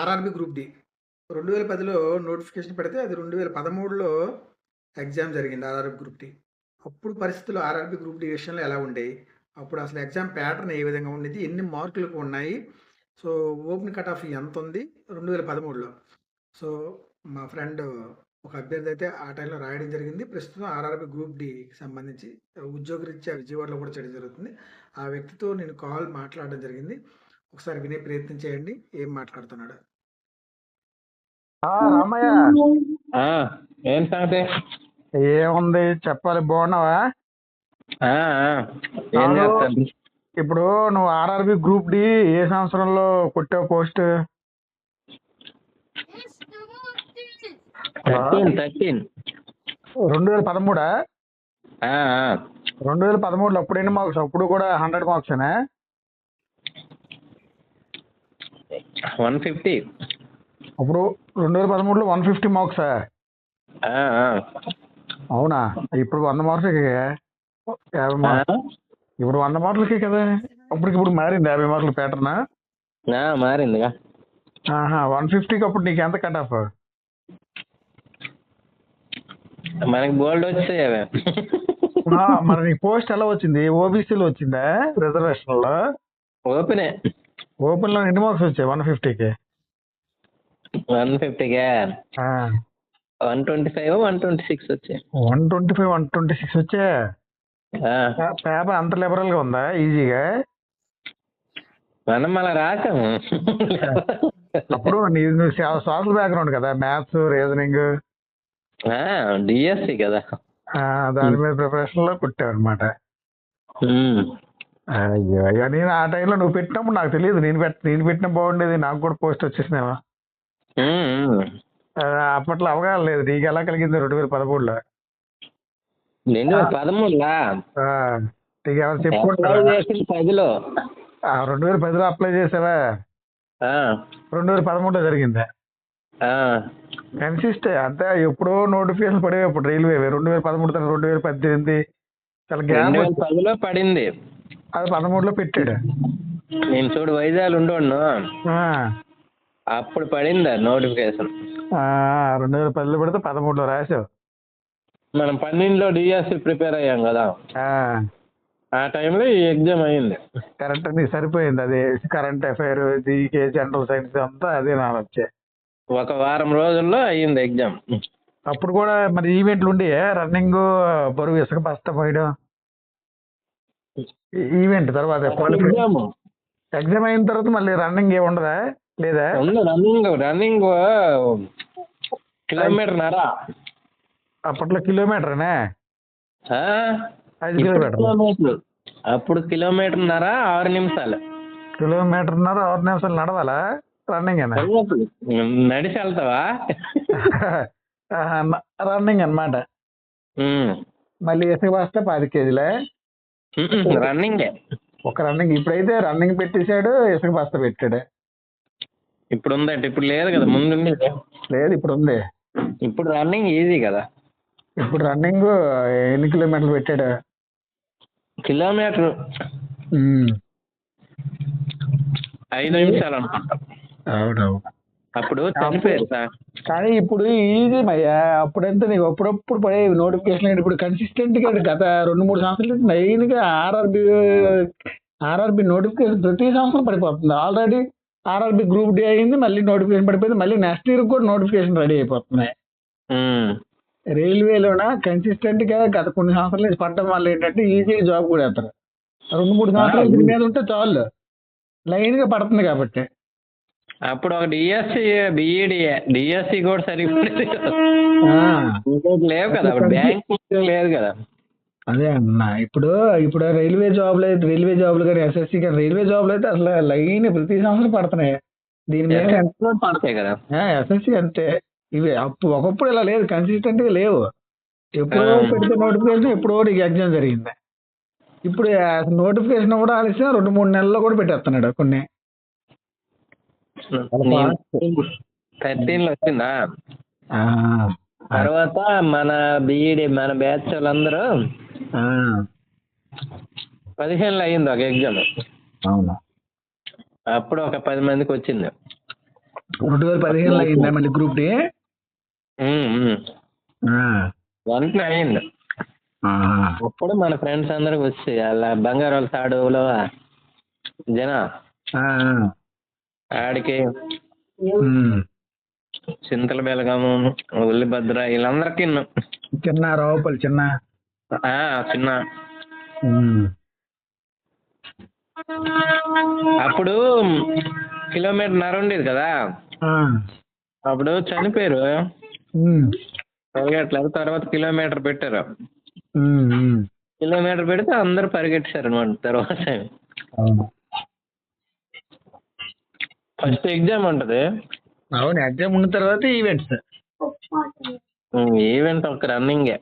RRB group D. రెండు వేల పదిలో నోటిఫికేషన్ పెడితే అది రెండు వేల పదమూడులో ఎగ్జామ్ జరిగింది ఆర్ఆర్బి గ్రూప్ డి. అప్పుడు పరిస్థితులు ఆర్ఆర్బి గ్రూప్ డి విషయంలో ఎలా ఉండేవి అప్పుడు అసలు ఎగ్జామ్ ప్యాటర్న్ ఏ విధంగా ఉండేది? ఎన్ని మార్కులకు ఉన్నాయి? సో ఓపెన్ కట్ ఆఫ్ ఎంత ఉంది రెండు వేల పదమూడులో సో మా ఫ్రెండ్ ఒక అభ్యర్థి అయితే ఆ టైంలో రాయడం జరిగింది. ప్రస్తుతం ఆర్ఆర్బి గ్రూప్ డికి సంబంధించి ఉద్యోగరీత్యా విజయవాడలో కూడా చేయడం జరుగుతుంది. ఆ వ్యక్తితో నేను కాల్ మాట్లాడడం జరిగింది. ఒకసారి వినే ప్రయత్నం చేయండి. ఏం మాట్లాడుతున్నాడు? ఆ, రామయ్య. ఆ, ఏం సంగతి? ఏముంది? చెప్పాలి. బాగున్నావా? ఇప్పుడు నువ్వు ఆర్ఆర్బి గ్రూప్ డి ఏ సంవత్సరంలో కొట్టావు పోస్ట్? రెండు వేల పదమూడా. రెండు వేల పదమూడులో అప్పుడు ఎన్ని మార్క్స్? అప్పుడు కూడా హండ్రెడ్ మార్క్సేనా? One fifty. అప్పుడు రెండు వేల పదమూడులో వన్ ఫిఫ్టీ మార్క్సా. అవునా? ఇప్పుడు వంద మార్క్స్ యాభై ఆ? మార్క్స్ ఇప్పుడు వంద మార్కులకే కదా? ఇప్పుడు మారింది యాభై మార్కుల ప్యాటర్న్ మారిందిగా. వన్ ఫిఫ్టీకి అప్పుడు నీకు ఎంత కట్ ఆఫ్ మనకి బోల్డ్ వచ్చాయి అవి. మరి నీకు పోస్ట్ ఎలా వచ్చింది? ఓబీసీలో వచ్చిందా? రిజర్వేషన్లో ఓపెనే ఓపెన్లో ఎన్ని మార్క్స్ వచ్చాయి? వన్ ఫిఫ్టీకి one ఫిఫ్టీగా one twenty five one twenty six వచ్చాయి. One twenty five one twenty six వచ్చా పేపర్ అంత లిబరల్గా ఉందా? ఈజీగా మనం అలా రాసాము. అప్పుడు సోషల్ బ్యాక్గ్రౌండ్ కదా మ్యాథ్స్ రీజనింగ్ డిఎస్సి కదా. దాని మీద ప్రిపరేషన్లో కుట్టావు అనమాట. అయ్యో అయ్యో నేను ఆ టైంలో నువ్వు పెట్టినప్పుడు నాకు తెలియదు. నేను పెట్ నేను పెట్టిన బాగుండేది. నాకు కూడా పోస్ట్ వచ్చేసినావా ఉమ్. అప్పట్లో అవగాహన లేదు. నీకు ఎలా కలిగింది రెండు వేల పదమూడులో. రెండు వేల పదమూడులా? ఆ, నీకు ఏమైనా అప్లై చెప్పుకుంటా చేసింది పదిలో. రెండు వేల పదిలో అప్లై చేసావా? ఆ, రెండు వేల పదమూడులో జరిగిందా? ఆ. కన్సిస్ట్ అంతే ఎప్పుడో నోటిఫికేషన్ పడేవి ఇప్పుడు రైల్వే. రెండు వేల పదమూడు తర్వాత రెండు వేల పద్దెనిమిది. చాలా గ్యాప్ రెండు వేల వచ్చి- పదిలో పడింది. అది పదమూడులో పెట్టాడు. నేను చూడు వైజాగ్ ఉండోను అప్పుడు పడింది నోటిఫికేషన్? రెండు వేల పదిలో పెడితే పదమూడులో రాసావు. మనం పన్నెండులో డిఎస్సి ప్రిపేర్ అయ్యాం కదా. ఆ, టైంలో ఈ ఎగ్జామ్ అయింది. కరెక్ట్ నీకు సరిపోయింది. అది current affair GK general science అంతా అదే నా వచ్చే ఒక వారం రోజుల్లో అయ్యింది ఎగ్జామ్. అప్పుడు కూడా మరి ఈవెంట్లు ఉండి రన్నింగ్ బరువు ఇసుక బస్తా పోయడం? ఈవెంట్ తర్వాత ఎగ్జామ్. ఎగ్జామ్ అయిన తర్వాత మళ్ళీ రన్నింగ్ ఏ ఉండదా? లేదా? రన్నింగ్? రన్నింగ్ కిలోమీటర్ నరా. అప్పట్లో కిలోమీటర్నే? ఐదు కిలోమీటర్ కిలోమీటర్ అప్పుడు కిలోమీటర్ నరా ఆరు నిమిషాలు. కిలోమీటర్న్నర ఆరు నిమిషాలు నడవాలా? రన్నింగ్ నడిచి వెళ్తావా? రన్నింగ్ అన్నమాట. మళ్ళీ ఇసుక బస్తా పది కేజీలే. రన్నింగే. ఒక రన్నింగ్ ఇప్పుడైతే రన్నింగ్ పెట్టేశాడు ఇసుక బస్తా పెట్టాడు. ఇప్పుడు ఉందంటే ఇప్పుడు లేదు కదా ముందు ఉండేది. లేదు ఇప్పుడు ఉంది ఇప్పుడు రన్నింగ్ ఈజీ కదా. ఇప్పుడు రన్నింగ్ ఎన్ని కిలోమీటర్లు పెట్టాడు? కిలోమీటర్. ఐదు నిమిషాలు అనుకుంటా. అవునవును. అప్పుడు చనిపోయారు సార్. కానీ ఇప్పుడు ఈజీ మయ్యా అప్పుడంతా నీకు అప్పుడప్పుడు పడే నోటిఫికేషన్ ఇప్పుడు కన్సిస్టెంట్గా గత రెండు మూడు సంవత్సరాలు మెయిన్గా ఆర్ఆర్బి ఆర్ఆర్బి నోటిఫికేషన్ ప్రతి సంవత్సరం పడిపోతుంది. ఆల్రెడీ ఆర్ఆర్బి గ్రూప్ డి అయింది మళ్ళీ నోటిఫికేషన్ పడిపోయింది మళ్ళీ నెక్స్ట్ ఇయర్ కూడా నోటిఫికేషన్ రెడీ అయిపోతున్నాయి. రైల్వేలోన కన్సిస్టెంట్గా గత కొన్ని సంవత్సరాలు నుంచి పడడం వల్ల ఏంటంటే ఈజీ జాబ్ కూడా వేస్తారు. రెండు మూడు సంవత్సరాలు దీని మీద ఉంటే చాలు. లైన్గా పడుతుంది కాబట్టి. అప్పుడు ఒక డిఎస్సి బిఈడి డిఎస్సి కూడా ఇంకోటి లేవు కదా. అప్పుడు బ్యాంక్ లేదు కదా. అదే అన్న ఇప్పుడు ఇప్పుడు రైల్వే జాబ్లు అయితే రైల్వే జాబ్లు కానీ ఎస్ఎస్సి కానీ రైల్వే జాబ్లు అయితే అసలు లైన్ ప్రతి సంవత్సరం పడుతున్నాయి. దీని మీద పడతాయి కదా. ఎస్ఎస్సి అంతే ఇవి అప్పుడు ఒకప్పుడు ఇలా లేదు. కన్సిస్టెంట్గా లేవు. ఎప్పుడో. పెడితే నోటిఫికేషన్ ఎప్పుడో నీకు ఎగ్జామ్ జరిగింది. ఇప్పుడు నోటిఫికేషన్ కూడా ఆలస్యం. రెండు మూడు నెలల్లో కూడా పెట్టేస్తున్నాడు కొన్ని. థర్టీన్లో వచ్చిందా? తర్వాత మన బిఈడి మన బ్యాచ్ వాళ్ళందరూ పదిహేనులో అయ్యింది ఒక ఎగ్జామ్ అవును. అప్పుడు ఒక పది మందికి వచ్చింది. రెండు వేల పదిహేనులో అయిందా మళ్ళీ గ్రూప్ డి? వన్లో అయింది అప్పుడు మన ఫ్రెండ్స్ అందరికి వచ్చి అలా బంగారాల సాడులో జన. ఆడికి చింతల బెలగము ఉల్లిభద్ర వీళ్ళందరికీ చిన్న రావుపల్లి చిన్న. ఆ, చిన్న. అప్పుడు కిలోమీటర్ నర ఉండేది కదా. అప్పుడు చనిపోయారు. పరిగెట్టలేదు తర్వాత కిలోమీటర్ పెట్టారు. కిలోమీటర్ పెడితే అందరూ పరిగెట్టారు అనమాట తర్వాత ఫస్ట్ ఎగ్జామ్ ఉంటది. అవును ఎగ్జామ్ ఉన్న తర్వాత ఈవెంట్స్ ఈవెంట్ ఒక రన్నింగే